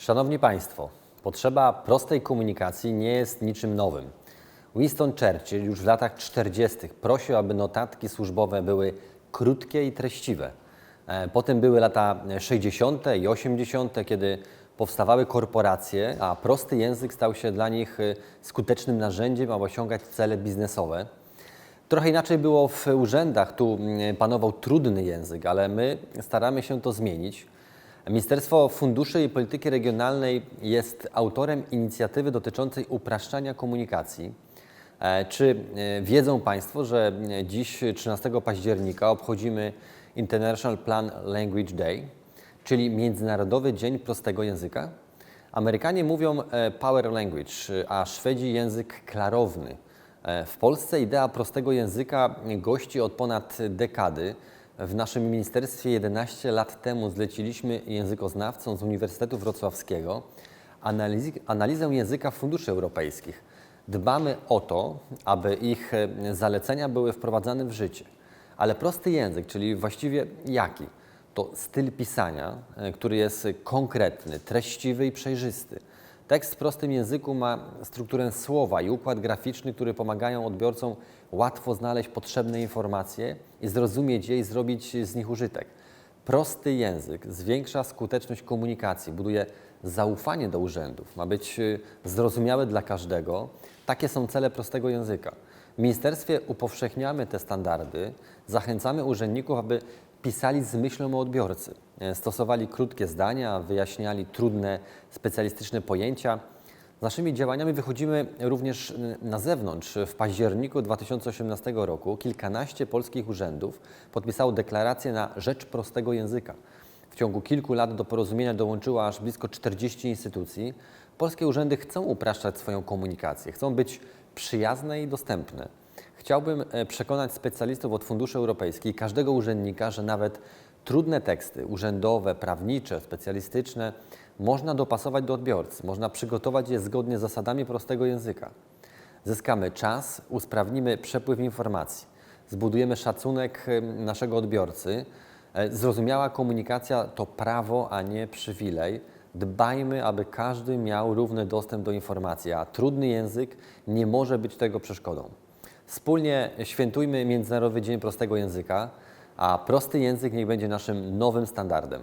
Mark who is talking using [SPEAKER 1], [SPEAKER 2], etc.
[SPEAKER 1] Szanowni Państwo, potrzeba prostej komunikacji nie jest niczym nowym. Winston Churchill już w latach 40. prosił, aby notatki służbowe były krótkie i treściwe. E, Potem były lata 60. i 80., kiedy powstawały korporacje, a prosty język stał się dla nich e, skutecznym narzędziem, aby osiągać cele biznesowe. Trochę inaczej było w urzędach, tu mm, panował trudny język, ale my staramy się to zmienić. Ministerstwo Funduszy i Polityki Regionalnej jest autorem inicjatywy dotyczącej upraszczania komunikacji. E, Czy e, wiedzą Państwo, że e, dziś 13 października obchodzimy International Plan Language Day, czyli Międzynarodowy Dzień Prostego Języka? Amerykanie mówią power language, a Szwedzi język klarowny. W Polsce idea prostego języka gości od ponad dekady. W naszym ministerstwie 11 lat temu zleciliśmy językoznawcom z Uniwersytetu Wrocławskiego analiz- analizę języka funduszy europejskich. Dbamy o to, aby ich e, zalecenia były wprowadzane w życie. Ale prosty język, czyli właściwie jaki? To styl pisania, e, który jest konkretny, treściwy i przejrzysty. Tekst w prostym języku ma strukturę słowa i układ graficzny, który pomagają odbiorcom łatwo znaleźć potrzebne informacje i zrozumieć je i zrobić z nich użytek. Prosty język zwiększa skuteczność komunikacji, buduje zaufanie do urzędów, ma być y, zrozumiały dla każdego. Takie są cele prostego języka. W ministerstwie upowszechniamy te standardy, zachęcamy urzędników, aby pisali z myślą o odbiorcy. E, Stosowali krótkie zdania, wyjaśniali trudne, specjalistyczne pojęcia. Z naszymi działaniami wychodzimy również y, na zewnątrz. W październiku 2018 roku kilkanaście polskich urzędów podpisało deklarację na rzecz prostego języka. W ciągu kilku lat do porozumienia dołączyło aż blisko 40 instytucji. Polskie urzędy chcą upraszczać swoją komunikację, chcą być przyjazne i dostępne. Chciałbym e, przekonać specjalistów od funduszy europejskich każdego urzędnika, że nawet trudne teksty urzędowe, prawnicze, specjalistyczne można dopasować do odbiorcy, można przygotować je zgodnie z zasadami prostego języka. Zyskamy czas, usprawnimy przepływ informacji, zbudujemy szacunek em, naszego odbiorcy. E, Zrozumiała komunikacja to prawo, a nie przywilej. Dbajmy, aby każdy miał równy dostęp do informacji, a trudny język nie może być tego przeszkodą. Wspólnie świętujmy Międzynarodowy Dzień Prostego Języka, a prosty język niech będzie naszym nowym standardem.